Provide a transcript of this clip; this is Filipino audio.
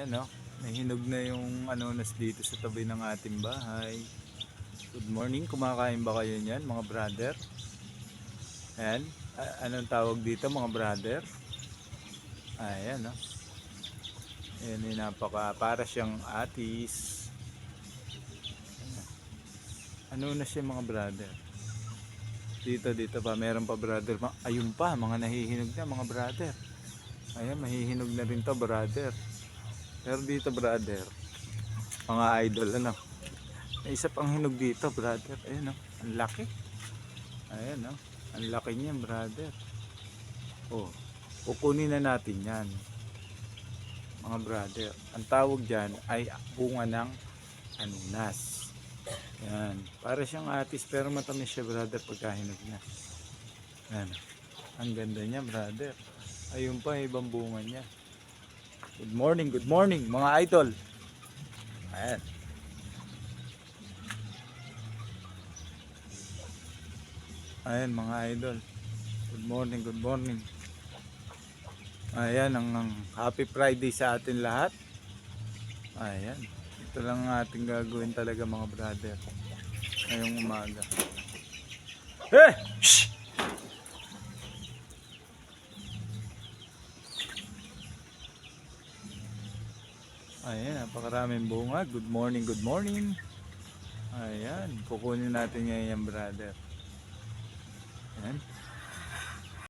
Ayan no, nahinog na yung anonas dito sa tabi ng ating bahay. Good morning, kumakain ba kayo niyan mga brother? Ayan, a- anong tawag dito mga brother? Ayan no. Ayan yung napaka, para siyang atis. Ano na siya mga brother? Dito, dito pa, meron pa brother. Ayun pa, mga nahihinog na mga brother. Ayan, mahihinog na rin to brother. Pero dito brother, mga idol ano. May isa pang hinog dito brother. Ayun oh, ang laki. Ayan oh, ang laki niyan brother. Oh, kukunin na natin yan. Mga brother, ang tawag dyan ay bunga ng anunas. Yan. Para siyang atis pero matamis siya brother pagka hinog na. Yan. Ang ganda niya brother. Ayun pa ibang bunga niya. Good morning, good morning mga idol. Ayan. Ayan mga idol. Good morning, good morning. Ayan ang, ang happy Friday sa atin lahat. Ayan. Ito lang ang ating gagawin talaga mga brother. Ngayong umaga. Eh! Shh! Ayan, napakaraming bunga. Good morning, good morning. Ayan, kukunin natin ngayon yan, brother. Ayan.